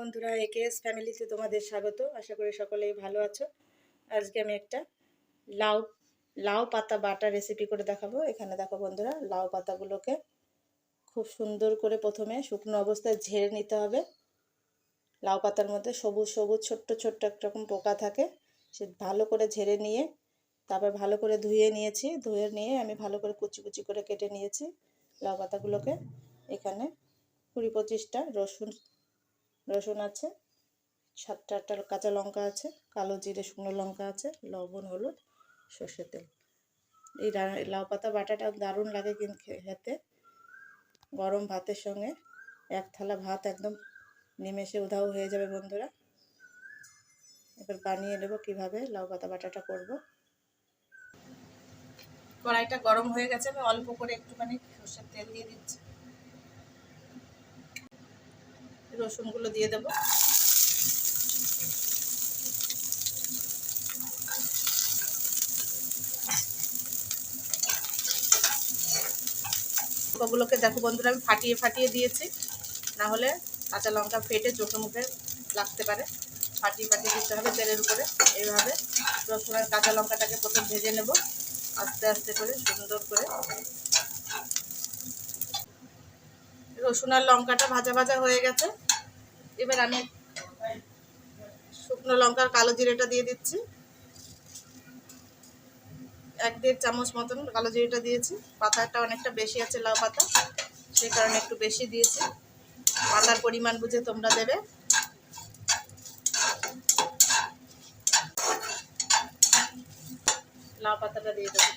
বন্ধুরা একেএস ফ্যামিলিতে তোমাদের স্বাগত। আশা করি সকলেই ভালো আছো। আজকে আমি একটা লাউ লাউ পাতা বাটা রেসিপি করে দেখাবো। এখানে দেখো বন্ধুরা, লাউ পাতাগুলোকে খুব সুন্দর করে প্রথমে শুকনো অবস্থায় ঝেড়ে নিতে হবে। লাউ পাতার মধ্যে সবুজ সবুজ, ছোট্ট ছোট্ট একরকম পোকা থাকে। সে ভালো করে ঝেড়ে নিয়ে, তারপর ভালো করে ধুয়ে নিয়েছি। ধুয়ে নিয়ে আমি ভালো করে কুচি কুচি করে কেটে নিয়েছি। লাউ পাতাগুলোকে এখানে কুড়ি পঁচিশটা রসুন রসুন আছে, সাতটা আটটা কাঁচা লঙ্কা আছে, কালো জিরে শুকনো লঙ্কা আছে, লবণ, হলুদ, সর্ষের তেল। এই লাউ পাতা বাটাটা দারুণ লাগে কিন্তু খেতে। গরম ভাতের সঙ্গে এক থালা ভাত একদম নিমেষে উধাও হয়ে যাবে বন্ধুরা। এবার বানিয়ে নেব কীভাবে, লাউ পাতা বাটাটা করব। কড়াইটা গরম হয়ে গেছে, আমি অল্প করে একটুখানি সর্ষের তেল দিয়ে দিচ্ছি। রসুনগুলো দিয়ে দেবো। ওগুলোকে দেখো বন্ধুরা, আমি ফাটিয়ে ফাটিয়ে দিয়েছি। না হলে কাঁচা লঙ্কা ফেটে চোখে মুখে লাগতে পারে। ফাটিয়ে ফাটিয়ে দিতে হবে তেলের উপরে। এইভাবে রসুন আর কাঁচা লঙ্কাটাকে প্রথম ভেজে নেব। আস্তে আস্তে করে, সুন্দর করে। রসুন আর লঙ্কাটা ভাজা ভাজা হয়ে গেছে। এবার আমি শুকনো লঙ্কার কালো জিরেটা দিয়ে দিচ্ছি। এক দেড় চামচ মতন কালো জিরেটা দিয়েছি। পাতাটা অনেকটা বেশি আছে লাউ পাতা সেই কারণে একটু বেশি দিয়েছি। পাতার পরিমাণ বুঝে তোমরা দেবে। লাউ পাতাটা দিয়ে দেবো।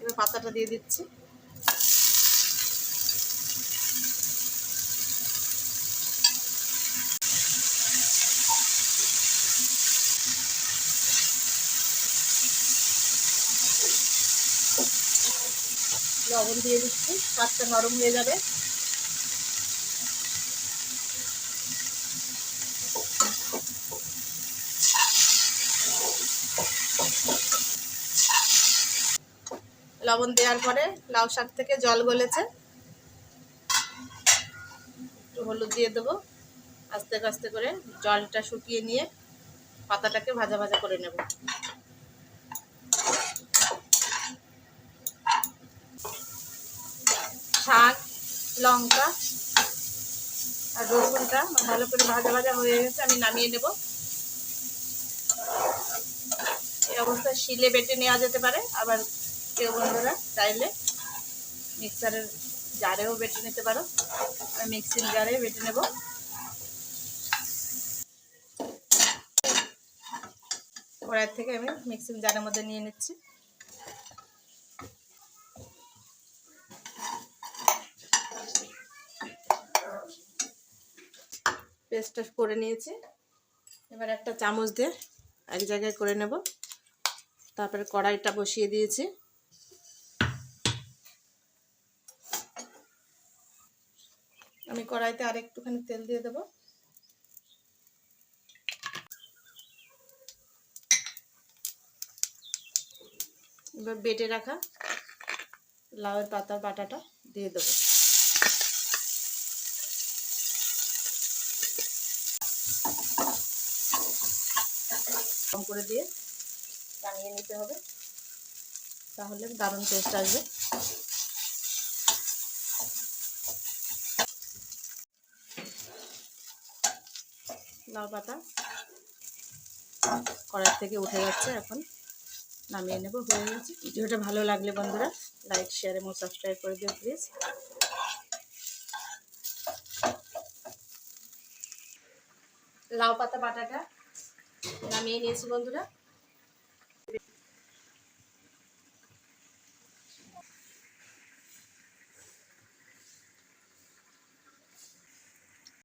এবার পাতাটা দিয়ে দিচ্ছি। লবণ দিয়ে দিচ্ছি পাতটা নরম হয়ে যাবে। লবণ দেওয়ার পরে লাউ শাক থেকে জল গলেছে। একটু হলুদ দিয়ে দেবো। আস্তে আস্তে করে জলটা শুকিয়ে নিয়ে পাতাটাকে ভাজা ভাজা করে নেব। শাক লঙ্কা আর রসুনটা ভালো করে ভাজা ভাজা হয়ে গেছে, আমি নামিয়ে নেব। এই অবস্থায় শিলে বেটে নেওয়া যেতে পারে। আবার কেউ বন্ধুরা চাইলে মিক্সারের জারেও বেটে নিতে পারো। আমি মিক্সিং জারে বেটে নেব। কড়াই থেকে আমি মিক্সিং জারের মধ্যে নিয়ে নিচ্ছি। পেস্টটা করে নিয়েছি। এবার একটা চামচ দিয়ে এক জায়গায় করে নেব। তারপরে কড়াইটা বসিয়ে দিয়েছি। আমি কড়াইতে আর একটুখানি তেল দিয়ে দেবো। এবার বেটে রাখা লাউয়ের পাতার বাটাটা দিয়ে দেবো। কম করে দিয়ে টানিয়ে নিতে হবে। তাহলে দারুণ টেস্ট আসবে। লাউ পাতা কড়াই থেকে উঠে যাচ্ছে এখন। নামিয়ে নেব, হয়ে গেছে। ভিডিওটা ভালো লাগলে বন্ধুরা লাইক শেয়ার এবং সাবস্ক্রাইব করে দিও প্লিজ লাউ পাতা বাটাটা নামিয়ে নিয়েছি বন্ধুরা।